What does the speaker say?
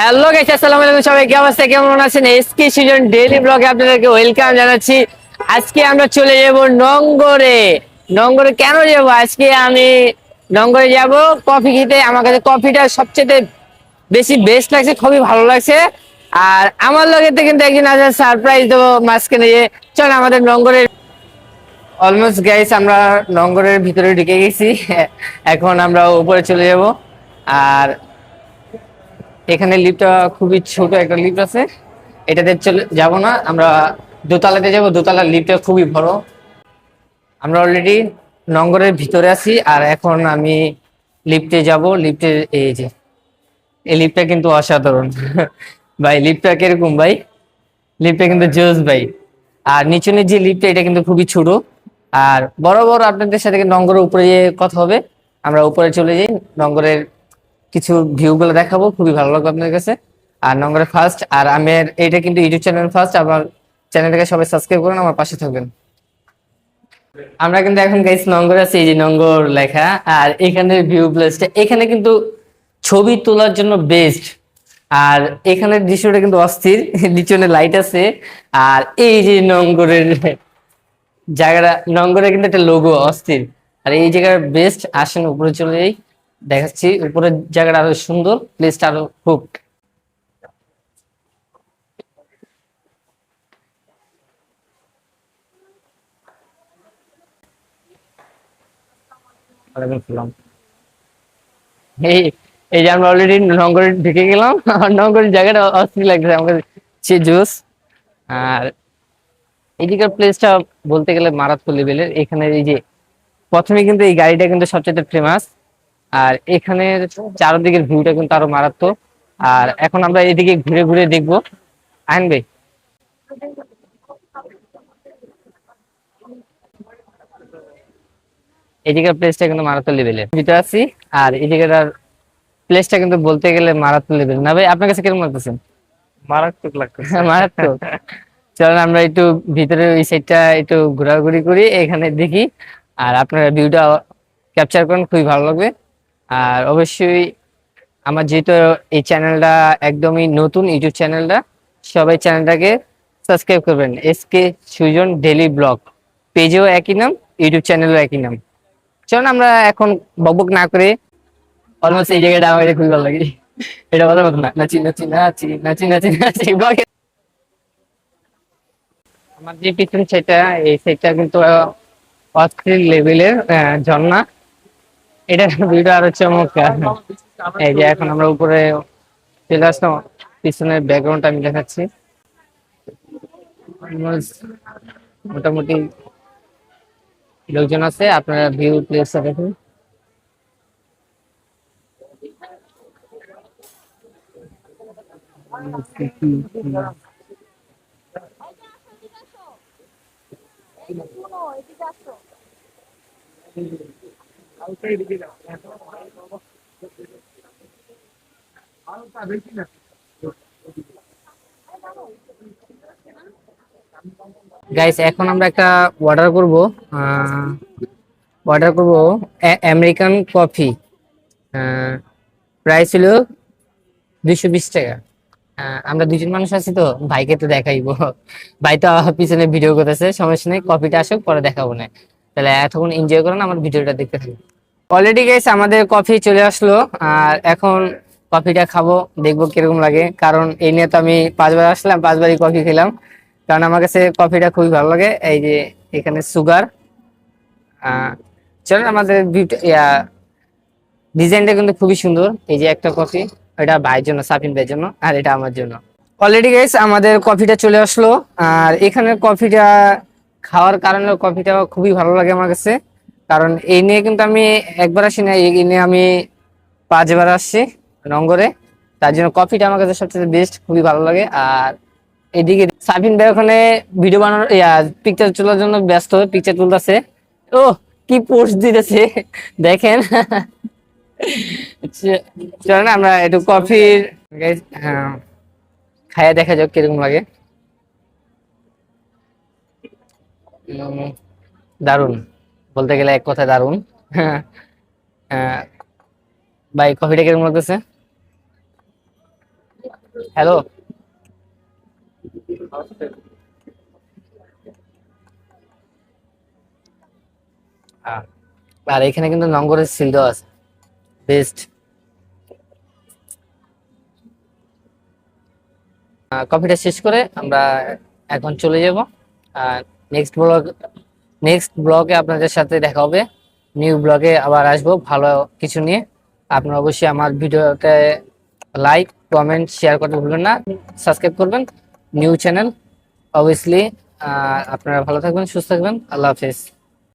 Hello guys আসসালামু আলাইকুম সবাই কি অবস্থা কেমন আছেন? এসকে সিজন ডেইলি ব্লগে আপনাদেরকে ওয়েলকাম জানাচ্ছি। আজকে আমরা চলে যাব নঙ্গরে। নঙ্গরে কেন যাব? আজকে আমি নঙ্গরে যাব। কফি খেতে। আমার কাছে কফিটা সবচেয়ে বেশি বেস্ট লাগছে, খুবই ভালো লাগছে। আর আমার লগে তো কিন্তু একদিন আছে সারপ্রাইজ দেবো মাঝখানে যে, চল আমাদের নঙ্গরের অলমোস্ট গাইস আমরা নঙ্গরের ভিতরে ঢুকে গেছি। এখন আমরা উপরে চলে যাব। আর এখানে লিফটটা খুবই ছোট একটা লিফট আছে। এটাতে চলে যাব না, আমরা দোতলাতে যাব। দোতলার লিফটটা খুবই বড়। আমরা অলরেডি নঙ্গরের ভিতরে আছি, আর এখন আমি লিফটে যাব। লিফটে এই যে, এই লিফটটা কিন্তু অসাধারণ। ভাই, লিফটটা কীরকম ভাই? লিফটটা কিন্তু জোস ভাই। আর নিচনের যে লিফটটা, এটা কিন্তু খুবই ছোট। আর বড় বড় আপনাদের সাথে নঙ্গরের উপরে কথা হবে। আমরা উপরে চলে যাই, নঙ্গরের কিছু ভিউ গুলো দেখাবো, খুবই ভালো লাগবে আপনাদের কাছে। আর নঙ্গরের ফার্স্ট আর আমার এটা কিন্তু ইউটিউব চ্যানেল ফার্স্ট আমার চ্যানেলটাকে সবাই সাবস্ক্রাইব করুন, আমার পাশে থাকবেন। আমরা কিন্তু এখন গাইস নঙ্গর আছে, এই যে নঙ্গর লেখা, আর এখানে ভিউ প্লেসটা এখানে কিন্তু ছবি তোলার জন্য বেস্ট আর এখানের দৃশ্যটা কিন্তু অস্থির, নিচনে লাইট আছে। আর এই যে নঙ্গরের জায়গাটা নঙ্গরে কিন্তু একটা লোগো অস্থির। আর এই জায়গার বেস্ট আসেন উপরে চলে যাই। দেখাচ্ছি। উপরের জায়গাটা আরও সুন্দর প্লেসটা আরও ওয়ালাইকুম এই যে আমরা অলরেডি নঙ্গরে ঢুকে গেলাম। নঙ্গরের জায়গাটা অস্থির লাগছে, আমাকে সে জুস আর এদিকের প্লেসটা বলতে গেলে মারাত্মক লেভেলের এখানে এই যে, প্রথমে কিন্তু এই গাড়িটা কিন্তু সবচেয়ে ফেমাস আর এখানে চারদিকের ভিউটা কিন্তু আরও মারাত্মক। আর এখন আমরা এদিকে ঘুরে ঘুরে দেখব। আনবে এদিকের প্লেসটা কিন্তু মারাত্মক লেভেলের ভিতরে আছি আর এদিকের প্লেসটা কিন্তু বলতে গেলে মারাত্মক লেভেল না ভাই আপনার কাছে কীরকম লাগতেছে? মারাত্মক লাগতেছে। মারাত্মক। চলেন আমরা একটু ভিতরে ওই সাইডটা একটু ঘোরাঘুরি করি এখানে দেখি। আর আপনারা ভিউটা ক্যাপচার করেন খুবই ভালো লাগবে। আর অবশ্যই আমার যেহেতু এই চ্যানেলটা একদমই নতুন, ইউটিউব চ্যানেলটা সবাই চ্যানেলটাকে সাবস্ক্রাইব করবেন। S K Sujan daily vlog. পেজেও একই নাম, ইউটিউব চ্যানেলও একই নাম। চলুন আমরা এখন বকবক না করে অলমোস্ট এই জায়গাটা আমার খুবই ভালো লাগে। এটা বলার মতো না। নাচি নাচি নাচি নাচি নাচি নাচি আমার যে পিছন সেটা, এই সাইডটা কিন্তু অস্থির লেভেলের ঝর্ণা। এটা ভিডিও আরও চমৎকার। এই যে এখন আমরা উপরে চলে আসলাম, পিছনের ব্যাকগ্রাউন্ড আমি দেখাচ্ছি। মোটামুটি লোকজন আছে, আপনারা ভিউ প্লেস দেখুন। গাইস এখন আমরা একটা অর্ডার করব অর্ডার করব আমেরিকান কফি প্রাইস হলো দুইশো বিশ টাকা। আমরা দুজন মানুষ আছি তো, ভাইকে তো দেখাইবো। ভাই তো পিছনে ভিডিও করতেছে, সমস্যা নেই কফিটা আসুক, পরে দেখাবো না। তাহলে এতক্ষণ এনজয় করেন, আমার ভিডিওটা দেখতে থাকুন। অলরেডি গেছে আমাদের কফি চলে আসলো, আর এখন কফিটা খাব, দেখব কীরকম লাগে। কারণ এই নিয়ে তো আমি পাঁচবার আসলাম, পাঁচবারই কফি খেলাম। কারণ আমার কাছে কফিটা খুবই ভালো লাগে, এই যে এখানে সুগার চলেন আমাদের ডিজাইনটা কিন্তু খুবই সুন্দর। এই যে একটা কফি এটা ভাইয়ের জন্য, সাফিন ভাইয়ের জন্য, আর এটা আমার জন্য। অলরেডি গাইস আমাদের কফিটা চলে আসলো, আর এখানের কফিটা খাওয়ার কারণে কফিটা খুবই ভালো লাগে আমার কাছে। কারণ এই নিয়ে কিন্তু আমি একবার আসি না এই নিয়ে আমি পাঁচবার আসছি নঙ্গরে তার জন্য কফিটা আমার কাছে সবচেয়ে বেস্ট খুবই ভালো লাগে। আর এদিকে সাবিন ভাই ওখানে ভিডিও বানানোর পিকচার তোলার জন্য ব্যস্ত পিকচার তুলতেছে। ও কি পোস্ট দিতেছে, দেখেন। চ- চলেন আমরা একটু কফির খাইয়া দেখা যাক কীরকম লাগে। দারুণ। বলতে গেলে এক কথা দারুণ। ভাই কফিটা কীরকম লাগতেছে? হ্যালো আর এখানে কিন্তু নঙ্গরের সিল দেওয়া আছে বেস্ট কফিটা শেষ করে আমরা এখন চলে যাব। নেক্সট ব্লগ নেক্সট ব্লগে আপনাদের সাথে দেখা হবে। নিউ ব্লগে আবার আসব ভালো কিছু নিয়ে। আপনারা অবশ্যই আমার ভিডিওতে লাইক কমেন্ট শেয়ার করতে ভুলবেন না। সাবস্ক্রাইব করবেন। নিউ চ্যানেল অবভিয়াসলি আপনারা ভালো থাকবেন, সুস্থ থাকবেন। আল্লাহ হাফেজ।